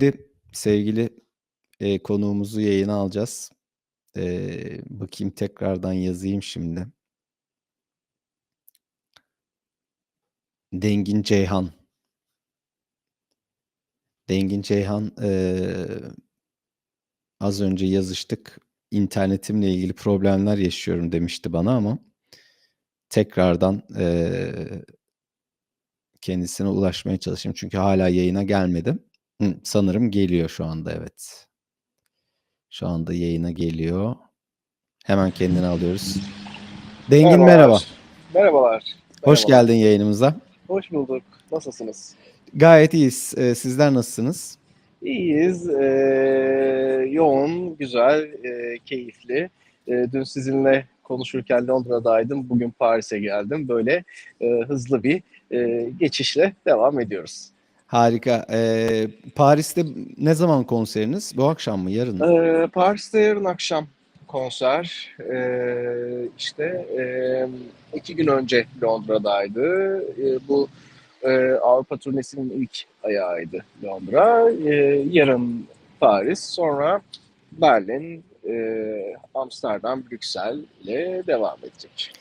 Şimdi sevgili, eee, konuğumuzu yayına alacağız. Eee, bakayım tekrardan yazayım şimdi. Dengin Ceyhan. Dengin Ceyhan, eee, az önce yazıştık. İnternetimle ilgili problemler yaşıyorum demişti bana ama tekrardan, eee kendisine ulaşmaya çalışayım çünkü hâlâ yayına gelmedi. Hı, sanırım geliyor şu anda, evet. Şu anda yayına geliyor. Hemen kendini alıyoruz. Dengin merhaba. Merhabalar. Merhabalar. Hoş Merhabalar. geldin yayınımıza. Hoş bulduk. Nasılsınız? Gayet iyiyiz. Eee, sizler nasılsınız? İyiyiz. Eee, yoğun, güzel, eee, keyifli. Eee, dün sizinle konuşurken Londra'daydım. Bugün Paris'e geldim. Böyle, eee, hızlı bir, eee, geçişle devam ediyoruz. Harika. Eee, Paris'te ne zaman konseriniz? Bu akşam mı, yarın mı? Eee, Paris'te yarın akşam konser. Eee, işte, emm, 2 gün önce Londra'daydı. Eee, bu, eee, Avrupa turnesinin ilk ayağıydı Londra. Eee, yarın Paris, sonra Berlin, eee, Amsterdam, Brüksel'le devam edecek.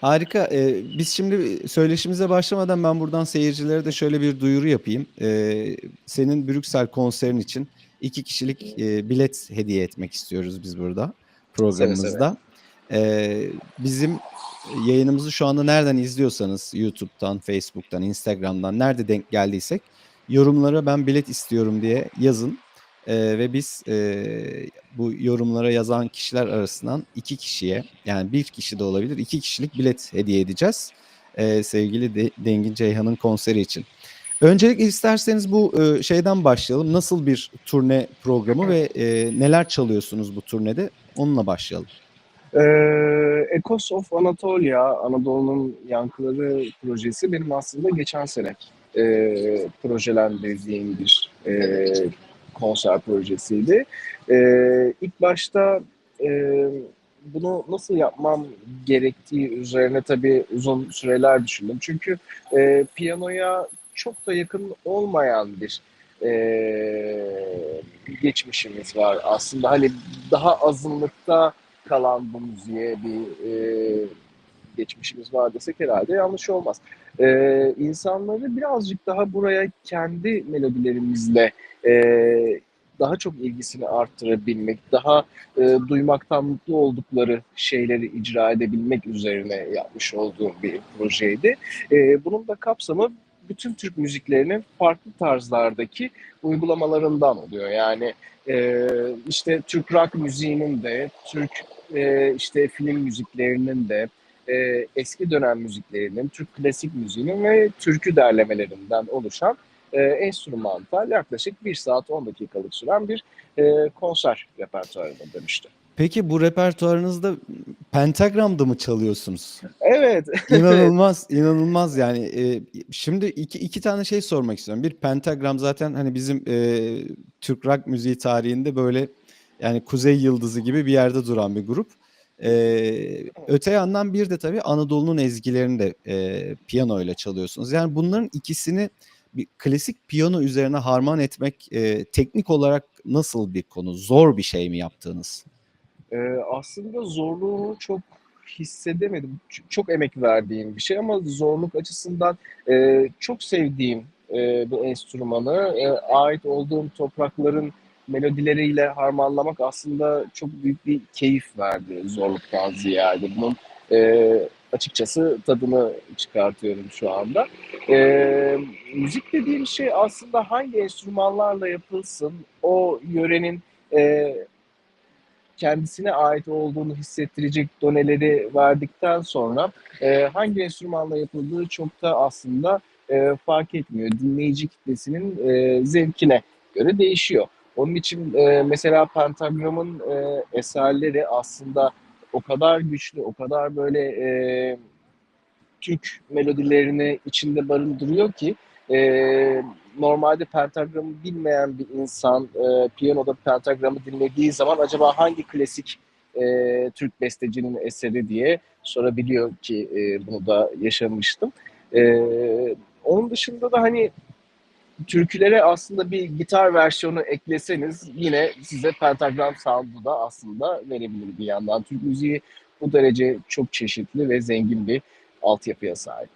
Harika. Eee, biz şimdi söyleşimize başlamadan ben buradan seyircilere de şöyle bir duyuru yapayım. Eee, senin Brüksel konserin için 2 kişilik, eee, bilet hediye etmek istiyoruz biz burada Seve seve. programımızda. Eee, bizim yayınımızı şu anda nereden izliyorsanız YouTube'dan, Facebook'tan, Instagram'dan nerede denk geldiysek yorumlara "Ben bilet istiyorum." diye yazın, eee, ve biz, eee, bu yorumlara yazan kişiler arasından 2 kişiye, yani 1 kişi de olabilir, 2 kişilik bilet hediye edeceğiz, eee, sevgili De Dengin Ceyhan'ın konseri için. Öncelikle isterseniz bu, ııı, şeyden başlayalım. Nasıl bir turne programı ve, eee, neler çalıyorsunuz bu turnede? Onunla başlayalım. Eee, Echoes of Anatolia, Anadolu'nun Yankıları projesi benim aslında geçen sene, eee, projelendirdiğim bir, eee, konser projesiydi. Eee, ilk başta, eee, bunu nasıl yapmam gerektiği üzerine tabii uzun süreler düşündüm. Çünkü, eee, piyanoya çok da yakın olmayan bir, eee, geçmişimiz var aslında. Hani daha azınlıkta kalan bu müziğe bir, eee, geçmişimiz var desek herhâlde yanlış olmaz. Eee, insanları birazcık daha buraya kendi melodilerimizle, eee, daha çok ilgisini arttırabilmek, daha, eee, duymaktan mutlu oldukları şeyleri icra edebilmek üzerine yapmış olduğum bir projeydi. Eee, bunun da kapsamı bütün Türk müziklerinin farklı tarzlardaki uygulamalarından oluyor. Yani, eee, işte Türk rock müziğinin de, Türk, eee, işte film müziklerinin de, eee, eski dönem müziklerinin, Türk klasik müziğinin ve türkü derlemelerinden oluşan, eee, enstrümantal yaklaşık 1 saat 10 dakikalık süren bir, eee, konser repertuarına dönüştü. Peki bu repertuarınızda pentagramda mı çalıyorsunuz? Evet. İnanılmaz, inanılmaz yani. Eee, şimdi iki iki tane şey sormak istiyorum. Bir pentagram zaten hani bizim, eee, Türk rock müziği tarihinde böyle yani kuzey yıldızı gibi bir yerde duran bir grup. Eee, öte yandan bir de tabii Anadolu'nun ezgilerini de, eee, piyanoyla çalıyorsunuz. Yani bunların ikisini bir klasik piyano üzerine harman etmek, eee, teknik olarak nasıl bir konu? Zor bir şey mi yaptığınız? Eee, aslında zorluğunu çok hissedemedim. Çok emek verdiğim bir şey ama zorluk açısından, eee, çok sevdiğim, eee, bir enstrümanı, eee, ait olduğum toprakların melodileriyle harmanlamak aslında çok büyük bir keyif verdi zorluktan ziyade. Bunun, eee, açıkçası tadını çıkartıyorum şu anda. Eee, müzik dediğim şey aslında hangi enstrümanlarla yapılsın, o yörenin, eee, kendisine ait olduğunu hissettirecek doneleri verdikten sonra, eee, hangi enstrümanla yapıldığı çok da aslında, eee, fark etmiyor. Dinleyici kitlesinin, eee, zevkine göre değişiyor. Onun için, eee, mesela Pentagram'ın, eee, eserleri aslında o kadar güçlü, o kadar böyle, eee, Türk melodilerini içinde barındırıyor ki, eee, normalde Pentagram'ı bilmeyen bir insan, eee, piyanoda Pentagram'ı dinlediği zaman acaba hangi klasik, eee, Türk bestecinin eseri diye sorabiliyor ki, eee, bunu da yaşamıştım. Eee, onun dışında da hani türkülere aslında bir gitar versiyonu ekleseniz yine size pentagram sound'u da aslında verebilir bir yandan. Türk müziği bu derece çok çeşitli ve zengin bir altyapıya sahip.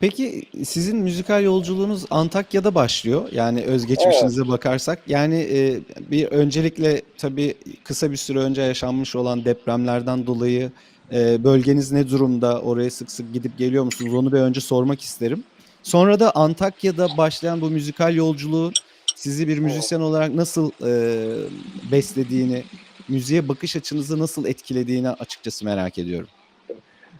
Peki sizin müzikal yolculuğunuz Antakya'da başlıyor. Yani özgeçmişinize bakarsak. Yani e, bir öncelikle tabii kısa bir süre önce yaşanmış olan depremlerden dolayı e, bölgeniz ne durumda? Oraya sık sık gidip geliyor musunuz? Onu bir önce sormak isterim. Sonra da Antakya'da başlayan bu müzikal yolculuğu sizi bir müzisyen olarak nasıl e, beslediğini, müziğe bakış açınızı nasıl etkilediğini açıkçası merak ediyorum.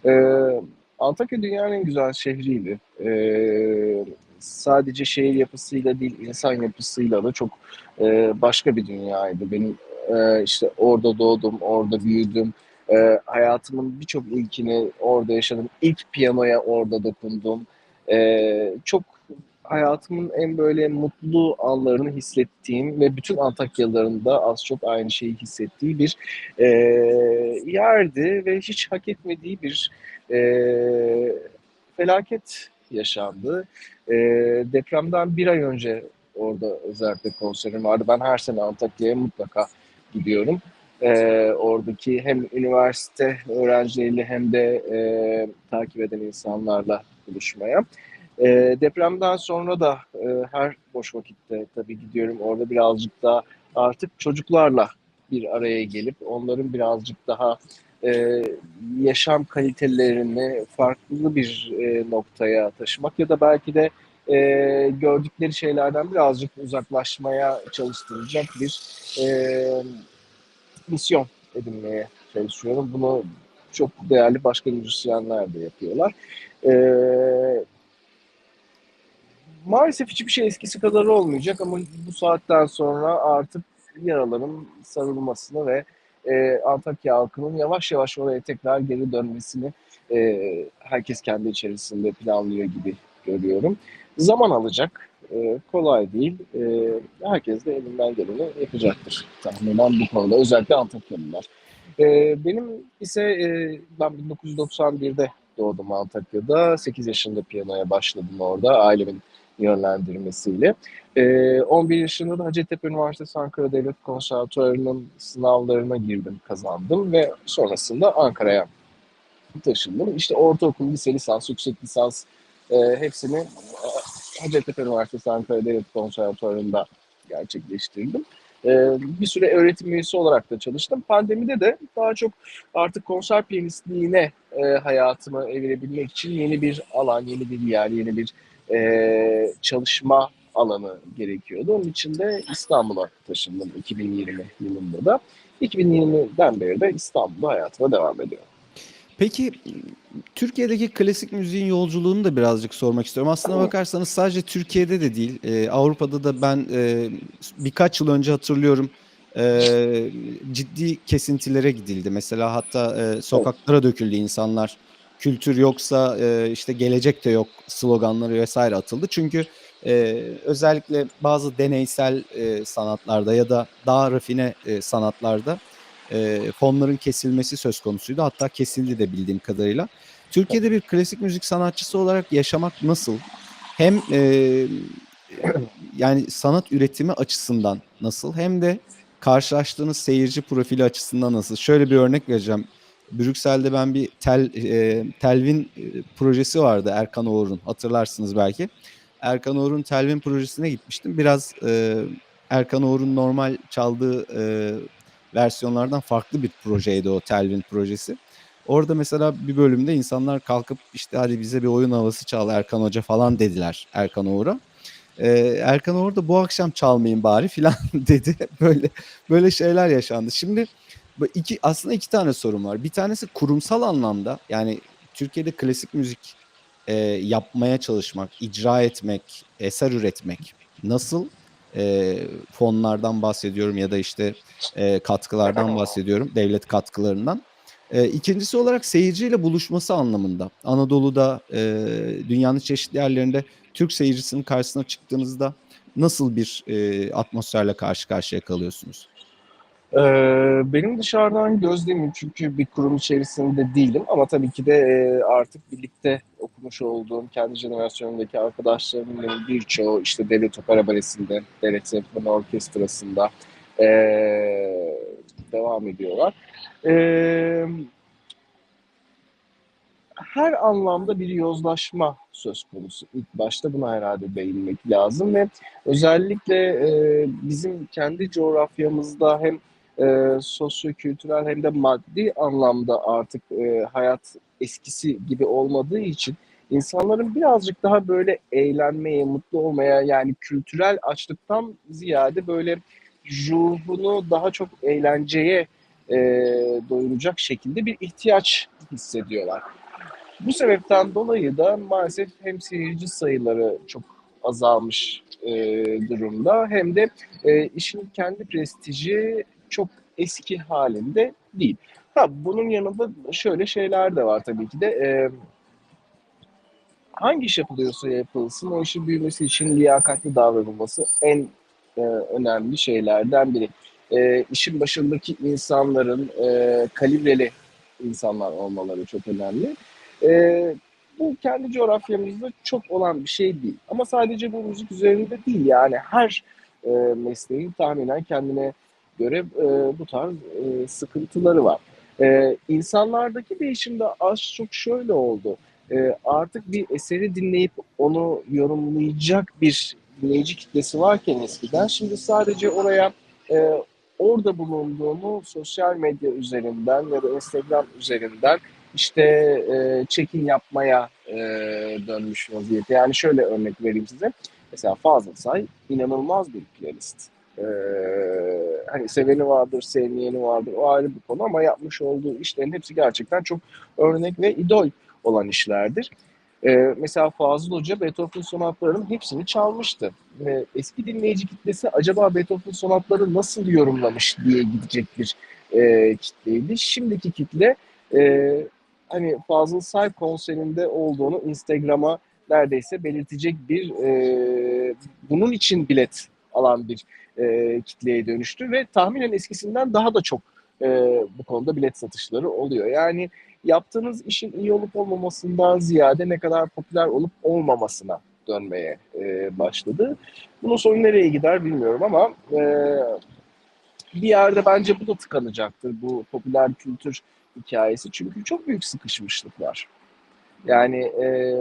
Ee, Antakya dünyanın en güzel şehriydi. Ee, sadece şehir yapısıyla değil, insan yapısıyla da çok e, başka bir dünyaydı. Benim e, işte orada doğdum, orada büyüdüm. E, hayatımın birçok ilkini orada yaşadım. İlk piyanoya orada dokundum. E, çok hayatımın en böyle mutlu anlarını hissettiğim ve bütün Antakyalıların da az çok aynı şeyi hissettiği bir e, yerdi ve hiç hak etmediği bir e, felaket yaşandı. E, depremden bir ay önce orada özellikle konserim vardı. Ben her sene Antakya'ya mutlaka gidiyorum. E, oradaki hem üniversite öğrencileriyle hem de e, takip eden insanlarla buluşmaya. E, depremden sonra da e, her boş vakitte tabii gidiyorum. Orada birazcık daha artık çocuklarla bir araya gelip onların birazcık daha e, yaşam kalitelerini farklı bir e, noktaya taşımak ya da belki de e, gördükleri şeylerden birazcık uzaklaşmaya çalıştıracak bir e, misyon edinmeye çalışıyorum. Bunu çok değerli başka müzisyenler de yapıyorlar. E, maalesef hiçbir şey eskisi kadar olmayacak ama bu saatten sonra artık yaraların sarılmasını ve e, Antakya halkının yavaş yavaş oraya tekrar geri dönmesini e, herkes kendi içerisinde planlıyor gibi görüyorum. Zaman alacak, e, kolay değil. E, herkes de elinden geleni yapacaktır tahminen bu konuda, özellikle Antakyalılar. E, benim ise e, ben 1991'de doğdum Antakya'da. 8 yaşında piyanoya başladım orada ailemin yönlendirmesiyle. E, 11 yaşında da Hacettepe Üniversitesi Ankara Devlet Konservatuarı'nın sınavlarına girdim, kazandım ve sonrasında Ankara'ya taşındım. İşte ortaokul, lise, lisans, yüksek lisans e, hepsini e, Hacettepe Üniversitesi Ankara Devlet Konservatuarı'nda gerçekleştirdim. E, bir süre öğretim üyesi olarak da çalıştım. Pandemide de daha çok artık konser piyanistliğine e, hayatımı evirebilmek için yeni bir alan, yeni bir yer, yeni bir e, çalışma alanı gerekiyordu. Onun için de İstanbul'a taşındım 2020 yılında da. 2020'den beri de İstanbul'da hayatıma devam ediyorum. Peki Türkiye'deki klasik müziğin yolculuğunu da birazcık sormak istiyorum. Aslına bakarsanız sadece Türkiye'de de değil, e, Avrupa'da da ben e, birkaç yıl önce hatırlıyorum e, ciddi kesintilere gidildi. Mesela hatta e, sokaklara döküldü insanlar. Kültür yoksa e, işte gelecek de yok sloganları vesaire atıldı. Çünkü e, özellikle bazı deneysel e, sanatlarda ya da daha rafine e, sanatlarda e, fonların kesilmesi söz konusuydu. Hatta kesildi de bildiğim kadarıyla. Türkiye'de bir klasik müzik sanatçısı olarak yaşamak nasıl? Hem e, yani sanat üretimi açısından nasıl hem de karşılaştığınız seyirci profili açısından nasıl? Şöyle bir örnek vereceğim. Brüksel'de ben bir tel e, Telvin e, projesi vardı Erkan Oğur'un hatırlarsınız belki. Erkan Oğur'un Telvin projesine gitmiştim. Biraz e, Erkan Oğur'un normal çaldığı e, versiyonlardan farklı bir projeydi o Telvin projesi. Orada mesela bir bölümde insanlar kalkıp işte hadi bize bir oyun havası çal Erkan Hoca falan dediler Erkan Oğur'a. Ee, Erkan Oğur da bu akşam çalmayın bari filan dedi. Böyle böyle şeyler yaşandı. Şimdi iki aslında iki tane sorun var. Bir tanesi kurumsal anlamda yani Türkiye'de klasik müzik e, yapmaya çalışmak, icra etmek, eser üretmek nasıl? E, fonlardan bahsediyorum ya da işte e, katkılardan bahsediyorum, devlet katkılarından. E, ikincisi olarak seyirciyle buluşması anlamında. Anadolu'da, e, dünyanın çeşitli yerlerinde Türk seyircisinin karşısına çıktığınızda nasıl bir e, atmosferle karşı karşıya kalıyorsunuz? Ee, benim dışarıdan gözlemim çünkü bir kurum içerisinde değilim ama tabii ki de e, artık birlikte okumuş olduğum kendi jenerasyonumdaki arkadaşlarımın birçoğu işte Devlet Opera Balesi'nde, Devlet Senfoni Orkestrası'nda e, devam ediyorlar. E, her anlamda bir yozlaşma söz konusu. İlk başta buna herhalde değinmek lazım ve özellikle e, bizim kendi coğrafyamızda hem e, sosyo-kültürel hem de maddi anlamda artık e, hayat eskisi gibi olmadığı için insanların birazcık daha böyle eğlenmeye, mutlu olmaya yani kültürel açlıktan ziyade böyle ruhunu daha çok eğlenceye e, doyuracak şekilde bir ihtiyaç hissediyorlar. Bu sebepten dolayı da maalesef hem seyirci sayıları çok azalmış e, durumda hem de e, işin kendi prestiji çok eski halinde değil. Ha, bunun yanında şöyle şeyler de var tabii ki de. E, hangi iş yapılıyorsa yapılsın o işin büyümesi için liyakatli davranılması en e, önemli şeylerden biri. E, işin başındaki insanların e, kalibreli insanlar olmaları çok önemli. E, bu kendi coğrafyamızda çok olan bir şey değil. Ama sadece bu müzik üzerinde değil yani her e, mesleğin tahminen kendine göre e, bu tarz e, sıkıntıları var. E, insanlardaki değişim de az çok şöyle oldu. E, artık bir eseri dinleyip onu yorumlayacak bir dinleyici kitlesi varken eskiden şimdi sadece oraya e, orada bulunduğunu sosyal medya üzerinden ya da Instagram üzerinden işte e, check-in yapmaya e, dönmüş vaziyette. Yani şöyle örnek vereyim size. Mesela Fazıl Say inanılmaz bir playlist. E, hani seveni vardır, sevmeyeni vardır. O ayrı bir konu ama yapmış olduğu işlerin hepsi gerçekten çok örnek ve idol olan işlerdir. E, mesela Fazıl Hoca Beethoven sonatlarının hepsini çalmıştı. E, eski dinleyici kitlesi acaba Beethoven sonatları nasıl yorumlamış diye gidecek bir e, kitleydi. Şimdiki kitle e, hani Fazıl Say konserinde olduğunu Instagram'a neredeyse belirtecek bir e, bunun için bilet alan bir e, kitleye dönüştü ve tahminen eskisinden daha da çok e, bu konuda bilet satışları oluyor. Yani yaptığınız işin iyi olup olmamasından ziyade ne kadar popüler olup olmamasına dönmeye e, başladı. Bunun sonu nereye gider bilmiyorum ama e, bir yerde bence bu da tıkanacaktır bu popüler kültür hikayesi. Çünkü çok büyük sıkışmışlık var. Yani e,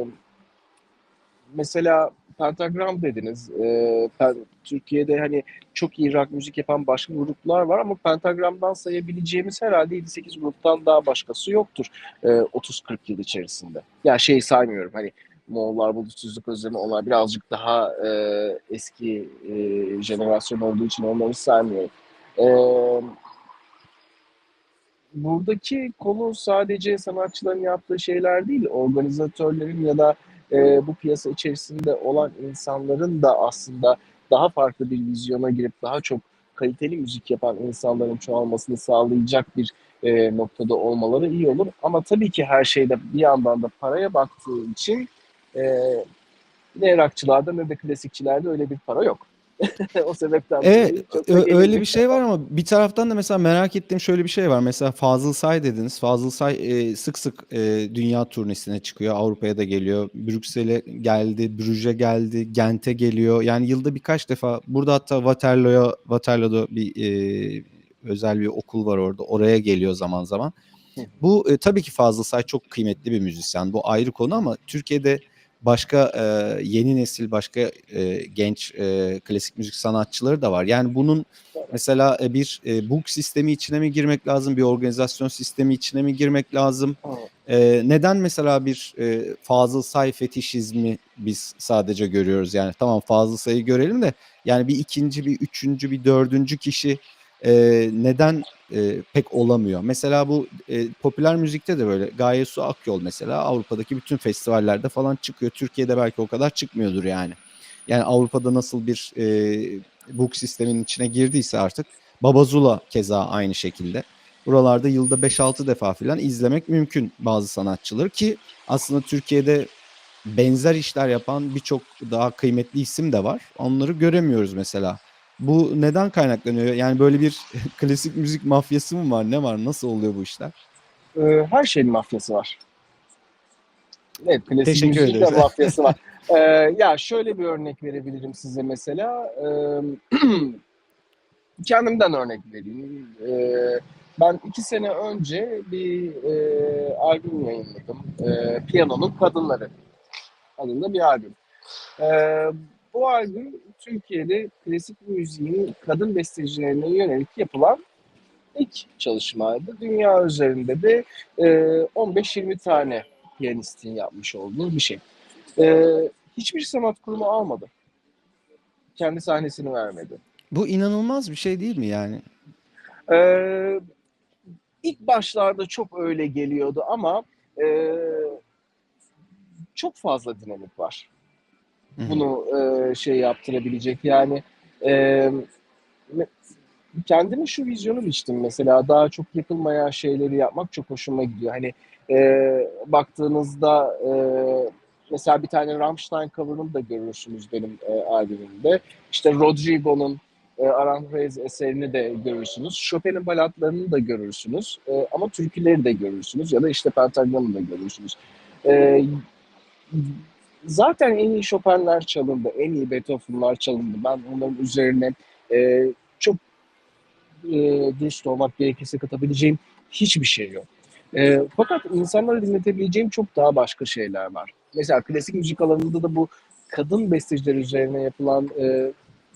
mesela pentagram dediniz. E, pen, Türkiye'de hani çok iyi rock müzik yapan başka gruplar var ama pentagramdan sayabileceğimiz herhalde 7-8 gruptan daha başkası yoktur e, 30-40 yıl içerisinde. Ya yani şey saymıyorum hani Moğollar, Bulutsuzluk Özlemi onlar birazcık daha e, eski e, jenerasyon olduğu için onları saymıyorum. E, buradaki konu sadece sanatçıların yaptığı şeyler değil, organizatörlerin ya da e, bu piyasa içerisinde olan insanların da aslında daha farklı bir vizyona girip daha çok kaliteli müzik yapan insanların çoğalmasını sağlayacak bir e, noktada olmaları iyi olur. Ama tabii ki her şeyde bir yandan da paraya baktığı için e, ne rockçılarda ne de klasikçilerde öyle bir para yok. o sebepten Evet, öyle bir şey var ama bir taraftan da mesela merak ettiğim şöyle bir şey var. Mesela Fazıl Say dediniz. Fazıl Say e, sık sık e, dünya turnesine çıkıyor. Avrupa'ya da geliyor. Brüksel'e geldi, Brüj'e geldi, Gent'e geliyor. Yani yılda birkaç defa. Burada hatta Waterloo'ya, Waterloo'da bir e, özel bir okul var orada. Oraya geliyor zaman zaman. Bu e, tabii ki Fazıl Say çok kıymetli bir müzisyen. Bu ayrı konu ama Türkiye'de başka e, yeni nesil başka e, genç e, klasik müzik sanatçıları da var. Yani bunun mesela e, bir e, book sistemi içine mi girmek lazım, bir organizasyon sistemi içine mi girmek lazım? E, neden mesela bir e, Fazıl Say fetişizmi biz sadece görüyoruz? Yani tamam Fazıl Say'ı görelim de yani bir ikinci, bir üçüncü, bir dördüncü kişi e, neden e, pek olamıyor. Mesela bu e, popüler müzikte de böyle. Gaye Su Akyol mesela Avrupa'daki bütün festivallerde falan çıkıyor. Türkiye'de belki o kadar çıkmıyordur yani. Yani Avrupa'da nasıl bir e, book sistemin içine girdiyse artık Babazula keza aynı şekilde. Buralarda yılda 5-6 defa falan izlemek mümkün bazı sanatçıları ki aslında Türkiye'de benzer işler yapan birçok daha kıymetli isim de var. Onları göremiyoruz mesela Bu neden kaynaklanıyor? Yani böyle bir klasik müzik mafyası mı var? Ne var? Nasıl oluyor bu işler? Ee, her şeyin mafyası var. Evet, klasik Teşekkür müziğin de mafyası var. Ee, ya şöyle bir örnek verebilirim size mesela. Ee, kendimden örnek vereyim. Ee, ben iki sene önce bir e, albüm yayınladım. Ee, Piyanonun Kadınları adında bir albüm. Ee, bu albüm Türkiye'de klasik müziğin kadın bestecilerine yönelik yapılan ilk çalışmaydı. Dünya üzerinde de e, 15-20 tane piyanistin yapmış olduğu bir şey. E, hiçbir sanat kurumu almadı. Kendi sahnesini vermedi. Bu inanılmaz bir şey değil mi yani? E, ilk başlarda çok öyle geliyordu ama e, çok fazla dinamik var. Bunu e, şey yaptırabilecek. Yani e, me- kendime şu vizyonu biçtim mesela daha çok yapılmayan şeyleri yapmak çok hoşuma gidiyor. Hani e, baktığınızda e, mesela bir tane Rammstein cover'ını da görürsünüz benim e, albümümde. İşte Rodrigo'nun e, Aranjuez eserini de görürsünüz. Chopin'in balatlarını da görürsünüz. E, ama türküleri de görürsünüz ya da işte Pentagram'ı da görürsünüz. E, zaten en iyi Chopin'ler çalındı, en iyi Beethoven'lar çalındı. Ben onların üzerine e, çok e, dürüst olmak gerekirse katabileceğim hiçbir şey yok. E, fakat insanlara dinletebileceğim çok daha başka şeyler var. Mesela klasik müzik alanında da bu kadın besteciler üzerine yapılan, e,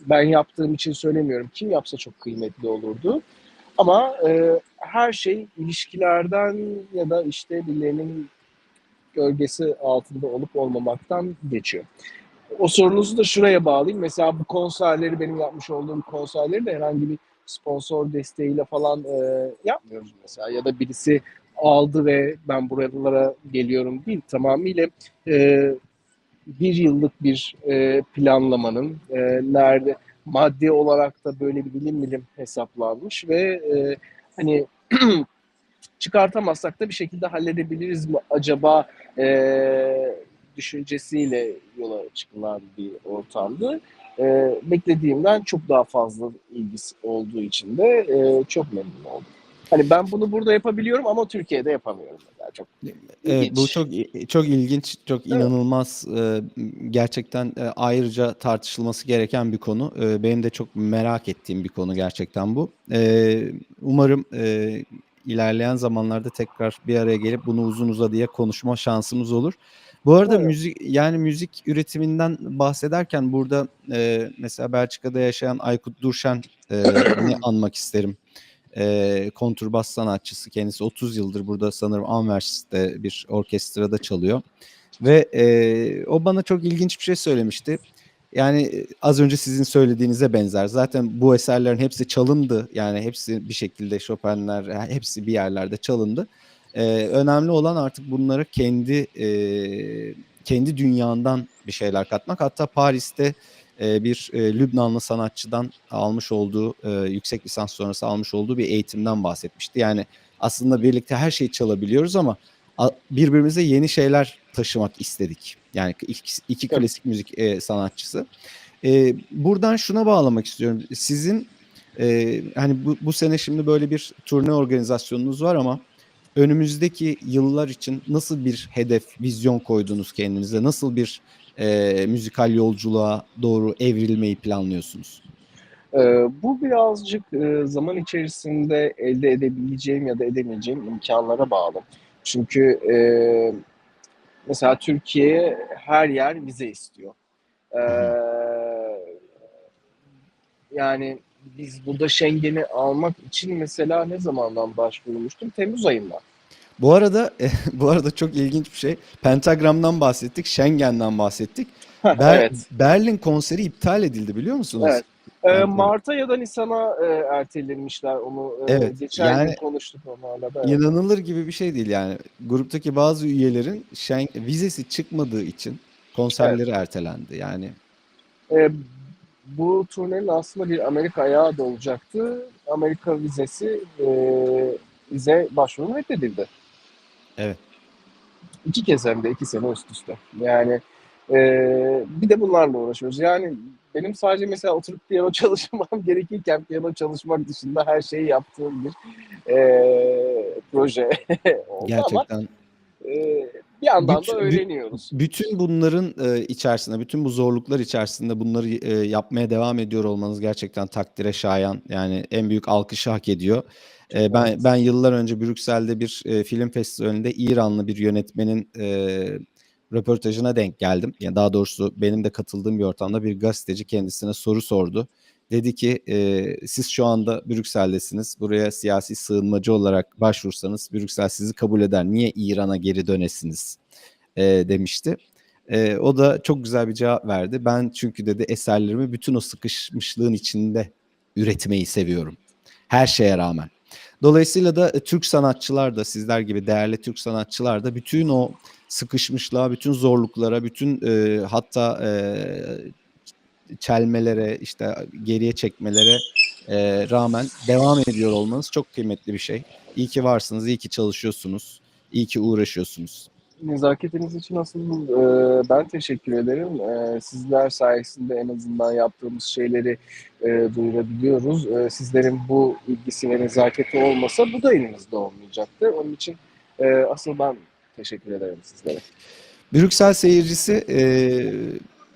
ben yaptığım için söylemiyorum, kim yapsa çok kıymetli olurdu. Ama e, her şey ilişkilerden ya da işte birilerinin gölgesi altında olup olmamaktan geçiyor. O sorunuzu da şuraya bağlayayım. Mesela bu konserleri benim yapmış olduğum konserleri de herhangi bir sponsor desteğiyle falan e, yapmıyoruz mesela. Ya da birisi aldı ve ben buralara geliyorum değil. Tamamıyla e, bir yıllık bir e, planlamanın e, nerede maddi olarak da böyle bir bilim bilim hesaplanmış ve e, hani çıkartamazsak da bir şekilde halledebiliriz mi acaba e, düşüncesiyle yola çıkılan bir ortamdı. E, beklediğimden çok daha fazla ilgisi olduğu için de e, çok memnun oldum. Hani ben bunu burada yapabiliyorum ama Türkiye'de yapamıyorum. Yani çok Evet, bu çok çok ilginç, çok Evet. inanılmaz e, gerçekten e, ayrıca tartışılması gereken bir konu. E, Benim de çok merak ettiğim bir konu gerçekten bu. E, Umarım e, ilerleyen zamanlarda tekrar bir araya gelip bunu uzun uzadıya konuşma şansımız olur. Bu arada Evet. müzik yani müzik üretiminden bahsederken burada e, mesela Belçika'da yaşayan Aykut Durşen e, anmak isterim. E, kontrbas sanatçısı kendisi 30 yıldır burada sanırım Anvers'te bir orkestrada çalıyor. Ve e, o bana çok ilginç bir şey söylemişti. Yani e, az önce sizin söylediğinize benzer. Zaten bu eserlerin hepsi çalındı. Yani hepsi bir şekilde Chopin'ler hepsi bir yerlerde çalındı. E, önemli olan artık bunları kendi e, kendi dünyandan bir şeyler katmak. Hatta Paris'te e, bir e, Lübnanlı sanatçıdan almış olduğu e, yüksek lisans sonrası almış olduğu bir eğitimden bahsetmişti. Yani aslında birlikte her şeyi çalabiliyoruz ama birbirimize yeni şeyler taşımak istedik. Yani iki, iki klasik müzik e, sanatçısı. E, buradan şuna bağlamak istiyorum. Sizin e, hani bu, bu sene şimdi böyle bir turne organizasyonunuz var ama önümüzdeki yıllar için nasıl bir hedef, vizyon koydunuz kendinize? Nasıl bir e, müzikal yolculuğa doğru evrilmeyi planlıyorsunuz? Ee, bu birazcık e, zaman içerisinde elde edebileceğim ya da edemeyeceğim imkanlara bağlı. Çünkü e, mesela Türkiye her yer vize istiyor. Ee, yani biz burada Schengen'i almak için mesela ne zamandan başvurmuştum? Temmuz ayından. Bu arada bu arada çok ilginç bir şey. Pentagram'dan bahsettik, Schengen'den bahsettik. Ber- evet. Berlin konseri iptal edildi biliyor musunuz? Evet. Evet. Mart'a ya da Nisan'a e, ertelenmişler onu. e, Evet, Geçen yani- gün konuştuk onlarla evet. İnanılır gibi bir şey değil yani. Gruptaki bazı üyelerin Schengen vizesi çıkmadığı için konserleri ertelendi. Yani E, bu turnenin aslında bir Amerika ayağı da olacaktı. Amerika vizesi e, vize başvuru reddedildi. Evet. İki kez hem de iki sene üst üste. Yani e, bir de bunlarla uğraşıyoruz. Yani benim sadece mesela oturup piyano çalışmam gerekirken piyano çalışmak dışında her şeyi yaptığım bir eee, proje oldu ama Gerçekten eee, bir yandan da Bütün, bü- öğreniyoruz. bütün bunların e, içerisinde, bütün bu zorluklar içerisinde bunları e, yapmaya devam ediyor olmanız gerçekten takdire şayan. Yani en büyük alkışı hak ediyor. E, ben evet. ben yıllar önce Brüksel'de bir e, film festivalinde İranlı bir yönetmenin e, röportajına denk geldim. Yani daha doğrusu benim de katıldığım bir ortamda bir gazeteci kendisine soru sordu. Dedi ki e, siz şu anda Brüksel'desiniz. Buraya siyasi sığınmacı olarak başvursanız Brüksel sizi kabul eder. Niye İran'a geri dönesiniz? e, demişti. E, o da çok güzel bir cevap verdi. Ben çünkü dedi eserlerimi bütün o sıkışmışlığın içinde üretmeyi seviyorum. Her şeye rağmen. Dolayısıyla da e, Türk sanatçılar da sizler gibi değerli Türk sanatçılar da bütün o sıkışmışlığa, bütün zorluklara, bütün e, hatta e, çelmelere, işte geriye çekmelere e, rağmen devam ediyor olmanız çok kıymetli bir şey. İyi ki varsınız, iyi ki çalışıyorsunuz, iyi ki uğraşıyorsunuz. Nezaketiniz için asıl e, ben teşekkür ederim. E, sizler sayesinde en azından yaptığımız şeyleri e, duyurabiliyoruz. E, sizlerin bu ilgisi ve nezaketi olmasa bu da elimizde olmayacaktı. Onun için e, asıl ben teşekkür ederim sizlere. Brüksel seyircisi e,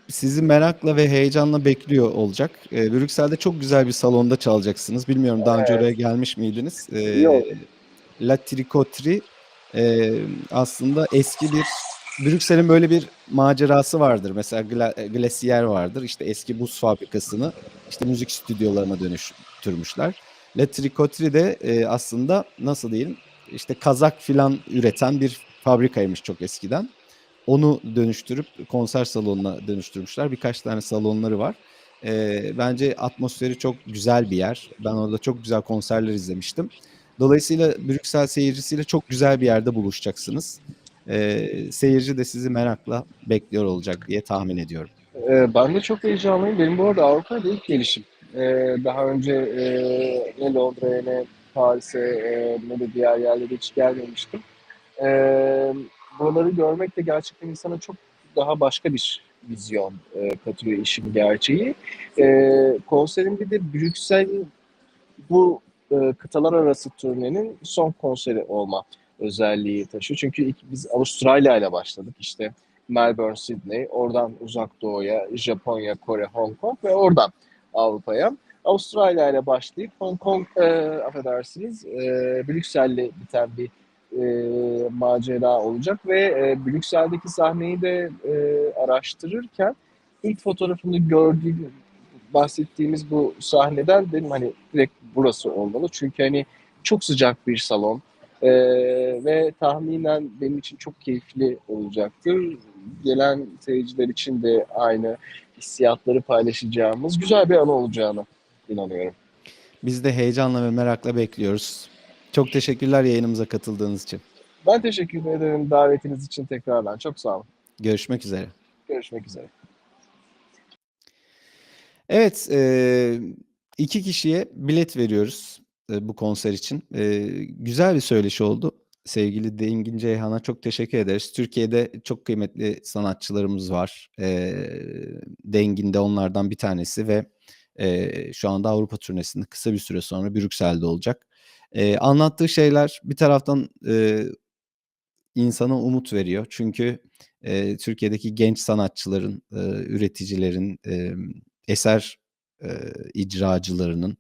sizi merakla ve heyecanla bekliyor olacak. E, Brüksel'de çok güzel bir salonda çalacaksınız. Bilmiyorum daha önce Evet. oraya gelmiş miydiniz? E, Yok. La Tricoterie e, aslında eski bir Brüksel'in böyle bir macerası vardır. Mesela Gla- Glacier vardır. İşte eski buz fabrikasını işte müzik stüdyolarına dönüştürmüşler. La Tricoterie de e, aslında nasıl diyeyim işte kazak filan üreten bir fabrikaymış çok eskiden. Onu dönüştürüp konser salonuna dönüştürmüşler. Birkaç tane salonları var. E, bence atmosferi çok güzel bir yer. Ben orada çok güzel konserler izlemiştim. Dolayısıyla Brüksel seyircisiyle çok güzel bir yerde buluşacaksınız. Ee, seyirci de sizi merakla bekliyor olacak diye tahmin ediyorum. E, ben de çok heyecanlıyım. Benim bu arada Avrupa'da ilk gelişim. E, daha önce e, ne Londra'ya ne Paris'e e, ne de diğer yerlere hiç gelmemiştim. E, buraları görmek de gerçekten insana çok daha başka bir vizyon e, katıyor işin gerçeği. E, konserin bir de Brüksel bu e, kıtalar arası turnenin son konseri olma özelliği taşıyor. Çünkü ilk biz Avustralya ile başladık. İşte Melbourne, Sydney, oradan uzak doğuya, Japonya, Kore, Hong Kong ve oradan Avrupa'ya. Avustralya ile başlayıp Hong Kong, e, affedersiniz, e, Brüksel'le biten bir e, macera olacak ve e, Brüksel'deki sahneyi de e, araştırırken ilk fotoğrafını gördüğüm bahsettiğimiz bu sahneden dedim hani direkt burası olmalı. Çünkü hani çok sıcak bir salon ee, ve tahminen benim için çok keyifli olacaktır. Gelen seyirciler için de aynı hissiyatları paylaşacağımız güzel bir anı olacağını inanıyorum. Biz de heyecanla ve merakla bekliyoruz. Çok teşekkürler yayınımıza katıldığınız için. Ben teşekkür ederim davetiniz için tekrardan. Çok sağ olun. Görüşmek üzere. Görüşmek üzere. Evet, e, iki kişiye bilet veriyoruz e, bu konser için. E, güzel bir söyleşi oldu. Sevgili Dengin Ceyhan'a çok teşekkür ederiz. Türkiye'de çok kıymetli sanatçılarımız var. E, Dengin de onlardan bir tanesi ve e, şu anda Avrupa turnesinde kısa bir süre sonra Brüksel'de olacak. E, anlattığı şeyler bir taraftan e, insana umut veriyor. Çünkü e, Türkiye'deki genç sanatçıların, e, üreticilerin, e, eser e, icracılarının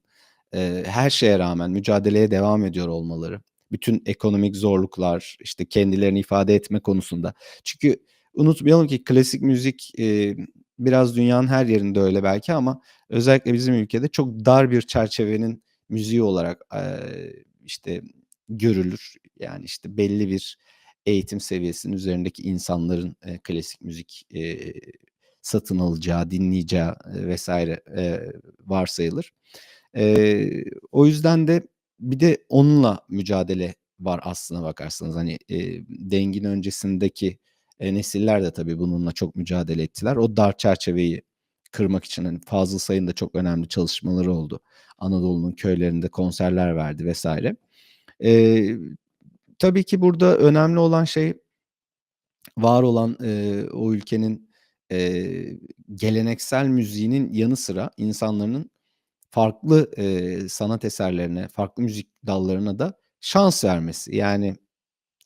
e, her şeye rağmen mücadeleye devam ediyor olmaları. Bütün ekonomik zorluklar, işte kendilerini ifade etme konusunda. Çünkü unutmayalım ki klasik müzik e, biraz dünyanın her yerinde öyle belki ama özellikle bizim ülkede çok dar bir çerçevenin müziği olarak e, işte görülür. Yani işte belli bir eğitim seviyesinin üzerindeki insanların e, klasik müzik e, satın alacağı, dinleyeceği vesaire e, varsayılır. E, o yüzden de bir de onunla mücadele var aslına bakarsanız. Hani e, dengin öncesindeki e, nesiller de tabii bununla çok mücadele ettiler. O dar çerçeveyi kırmak için hani Fazıl Say'ın da çok önemli çalışmaları oldu. Anadolu'nun köylerinde konserler verdi vesaire. E, tabii ki burada önemli olan şey var olan e, o ülkenin eee, geleneksel müziğinin yanı sıra insanların farklı, eee, sanat eserlerine, farklı müzik dallarına da şans vermesi. Yani,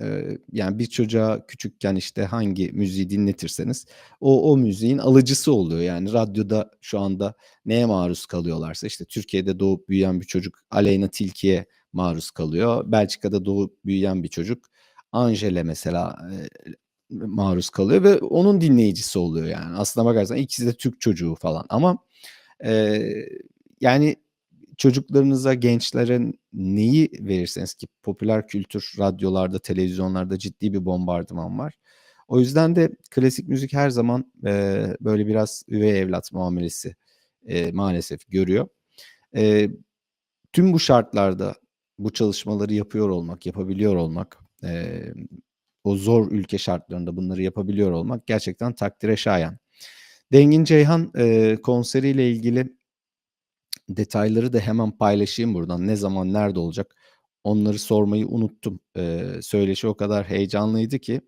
eee, yani bir çocuğa küçükken, işte, hangi müziği dinletirseniz o, o müziğin alıcısı oluyor. Yani radyoda şu anda neye maruz kalıyorlarsa, işte, Türkiye'de doğup büyüyen bir çocuk Aleyna Tilki'ye maruz kalıyor. Belçika'da doğup büyüyen bir çocuk Angèle'e mesela, maruz kalıyor ve onun dinleyicisi oluyor yani. Aslına bakarsan ikisi de Türk çocuğu falan ama, eee, yani çocuklarınıza, gençlere neyi verirseniz ki popüler kültür radyolarda, televizyonlarda ciddi bir bombardıman var. O yüzden de klasik müzik her zaman, eee, böyle biraz üvey evlat muamelesi, eee, maalesef görüyor. Eee, tüm bu şartlarda bu çalışmaları yapıyor olmak, yapabiliyor olmak, emm, o zor ülke şartlarında bunları yapabiliyor olmak gerçekten takdire şayan. Dengin Ceyhan, eee, konseriyle ilgili detayları da hemen paylaşayım buradan. Ne zaman, nerede olacak onları sormayı unuttum. Eee, söyleşi o kadar heyecanlıydı ki,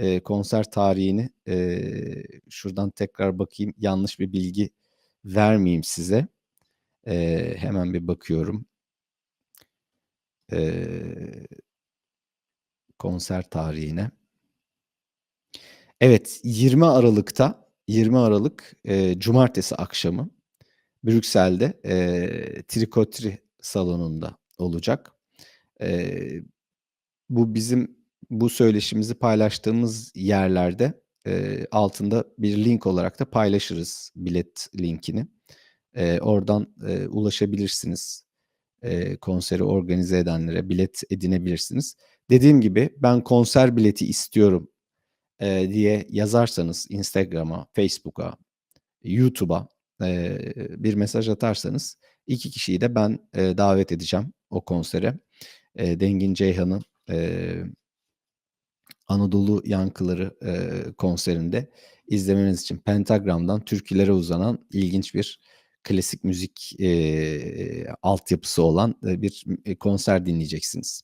eee, konser tarihini, eee, şuradan tekrar bakayım, yanlış bir bilgi vermeyeyim size. Eee, hemen bir bakıyorum. Eee konser tarihine. Evet, 20 Aralık'ta, 20 Aralık, eee, cumartesi akşamı Brüksel'de, eee, Trikotri salonunda olacak. Eee, bu bizim bu söyleşimizi paylaştığımız yerlerde, eee, altında bir link olarak da paylaşırız bilet linkini. Eee, oradan, eee, ulaşabilirsiniz. Eee, konseri organize edenlere bilet edinebilirsiniz. Dediğim gibi ben konser bileti istiyorum, eee, diye yazarsanız Instagram'a, Facebook'a, YouTube'a, eee, bir mesaj atarsanız 2 kişiyi de ben, eee, davet edeceğim o konsere. Eee, Dengin Ceyhan'ın, eee Anadolu Yankıları, eee, konserinde izlemeniz için Pentagram'dan türkülere uzanan ilginç bir klasik müzik, eee, altyapısı olan, eee, bir, eee, konser dinleyeceksiniz.